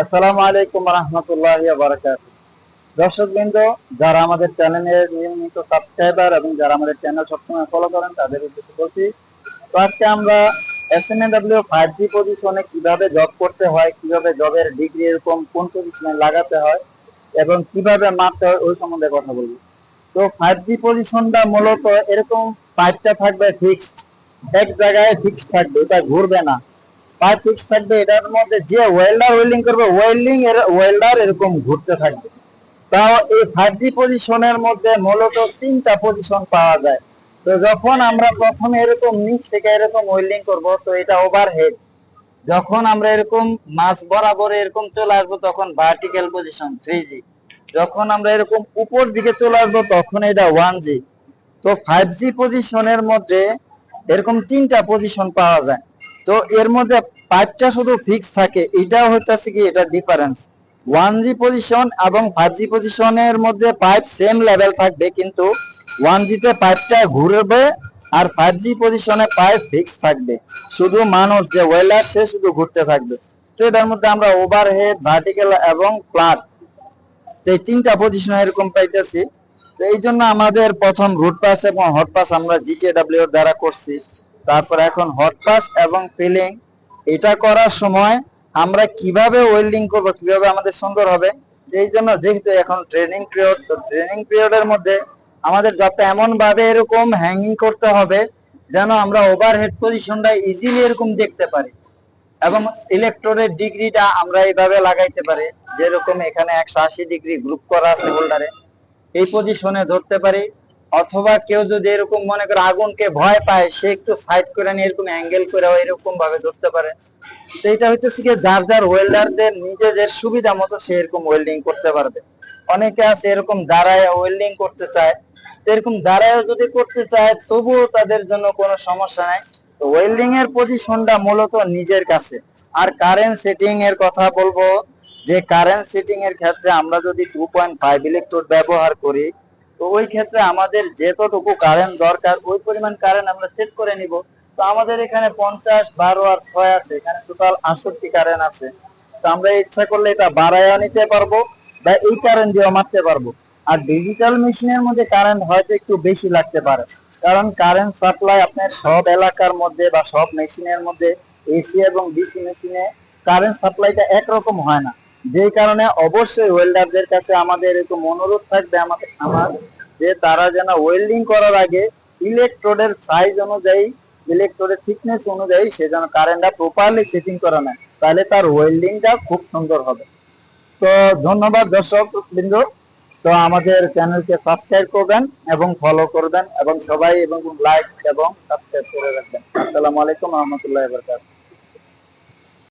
আসসালামু আলাইকুম রহমতুল্লাহ বারাকাত দর্শক বৃন্দ যারা আমাদের চ্যানেলের নিয়মিত সাবস্ক্রাইবার এবং যারা আমাদের চ্যানেল সবসময় ফলো করেন, তাদের উদ্দেশ্যে বলছি, তো আজকে আমরা S M W five G পজিশনে কীভাবে জব করতে হয়, কীভাবে জবের ডিগ্রি এরকম কোন পজিশনে লাগাতে হয় এবং কীভাবে মাপতে হয়, ওই সম্বন্ধে কথা বলব। তো ফাইভ জি পজিশনটা মূলত এরকম পাইপটা থাকবে ফিক্সড এক জায়গায় ফিক্সড থাকবে, এটা ঘুরবে না। পাইপ ফিক্স থাকবে, এটার মধ্যে যে ওয়েল্ডার ওয়েল্ডিং করবে ওয়েল্ডিং এর ওয়েল্ডার এরকম ঘুরতে থাকবে। তাও এই ফাইভ জি পজিশনের মধ্যে মূলত তিনটা পজিশন পাওয়া যায়। তো যখন আমরা প্রথমে এরকম নিচ থেকে এরকম ওয়েল্ডিং করব, তো এটা ওভারহেড যখন আমরা এরকম মাছ বরাবর এরকম চলে আসব, তখন ভার্টিক্যাল পজিশন থ্রি জি যখন আমরা এরকম উপর দিকে চলে আসব, তখন এটা ওয়ান জি তো ফাইভ জি পজিশনের মধ্যে এরকম তিনটা পজিশন পাওয়া যায়। তো এর মধ্যে পাইপটা শুধু ফিক্স থাকে, এটাও হচ্ছে কি, এটা ডিফারেন্স ওয়ান জি পজিশন এবং ফাইভ জি পজিশনের মধ্যে পাইপ সেম লেভেল থাকবে, কিন্তু ওয়ান জিতে পাইপটা ঘুরবে আর ফাইভ জি পজিশনে পাইপ ফিক্স থাকবে। শুধু মানুষ যে ওয়েলার সে শুধু ঘুরতে থাকবে। তো এটার মধ্যে আমরা ওভারহেড ভার্টিক্যাল এবং ফ্ল্যাট তো এই তিনটা পজিশন এরকম পাইতেছি। তো এই জন্য আমাদের প্রথম রুট পাস এবং হট পাস আমরা জিটিডাব্লিউ দ্বারা করছি। তারপর এখন হট পাস এবং ফিলিং এটা করার সময় আমরা কীভাবে ওয়েল্ডিং করব, কীভাবে আমাদের সুন্দর হবে, এই জন্য যেহেতু এখন ট্রেনিং পিরিয়ড ট্রেনিং পিরিয়ডের মধ্যে আমাদের জবটা এমন ভাবে এরকম হ্যাঙ্গিং করতে হবে, যেন আমরা ওভারহেড পজিশনটা ইজিলি এরকম দেখতে পারি এবং ইলেকট্রনের ডিগ্রিটা আমরা এইভাবে লাগাইতে পারি, যেরকম এখানে একশো আশি ডিগ্রি গ্রুপ করা আছে হোল্ডারে এই পজিশনে ধরতে পারি। অথবা কেউ যদি এরকম মনে করে আগুনকে ভয় পায়, সে একটু সাইড করে নিয়ে এরকম অ্যাঙ্গেল করে এরকম ভাবে ধরতে পারে। তো এটা হচ্ছে কি, যার যার ওয়েল্ডারদের নিজেদের সুবিধা মতো সে এরকম ওয়েল্ডিং করতে পারবে। অনেকে আছে এরকম দাঁড়ায় ওয়েল্ডিং করতে চায়। এরকম দাঁড়ায় যদি করতে চায়, তবুও তাদের জন্য কোনো সমস্যা নাই। তো ওয়েল্ডিং এর পজিশনটা মূলত নিজের কাছে। আর কারেন্ট সেটিং এর কথা বলব, যে কারেন্ট সেটিং এর ক্ষেত্রে আমরা যদি টু পয়েন্ট ফাইভ ইলেকট্রোড ব্যবহার করি তো ওই ক্ষেত্রে আমাদের যেতটুকু কারেন্ট দরকার, ওই পরিমাণ কারেন্ট আমরা সেট করে নিব। তো আমাদের এখানে পঞ্চাশ, বারো আর ছয় আছে, এখানে টোটাল আটষট্টি কারেন্ট আছে। তো আমরা ইচ্ছা করলে এটা বাড়াইয়া নিতে পারব বা এই কারেন্ট দিয়েও মারতে পারব। আর ডিজিটাল মেশিনের মধ্যে কারেন্ট হয়তো একটু বেশি লাগতে পারে। কারণ কারেন্ট সাপ্লাই আপনার সব এলাকার মধ্যে বা সব মেশিনের মধ্যে এসি এবং ডিসি মেশিনে কারেন্ট সাপ্লাইটা একরকম হয় না। যেই কারণে অবশ্যই ওয়েল্ডারদের কাছে আমাদের এরকম অনুরোধ থাকবে আমাদের আমার, যে তারা যেন ওয়েল্ডিং করার আগে ইলেকট্রোডের সাইজ অনুযায়ী ইলেকট্রোডের থিকনেস অনুযায়ী সে যেন কারেন্টটা প্রপারলি সেটিং করা নেয়, তাহলে তার ওয়েল্ডিংটা খুব সুন্দর হবে। তো ধন্যবাদ দর্শক বৃন্দ। তো আমাদের চ্যানেলকে সাবস্ক্রাইব করবেন এবং ফলো করবেন এবং সবাই এবং লাইক এবং সাবস্ক্রাইব করে রাখবেন। আসসালামু আলাইকুম রহমতুল্লাহ বরকাত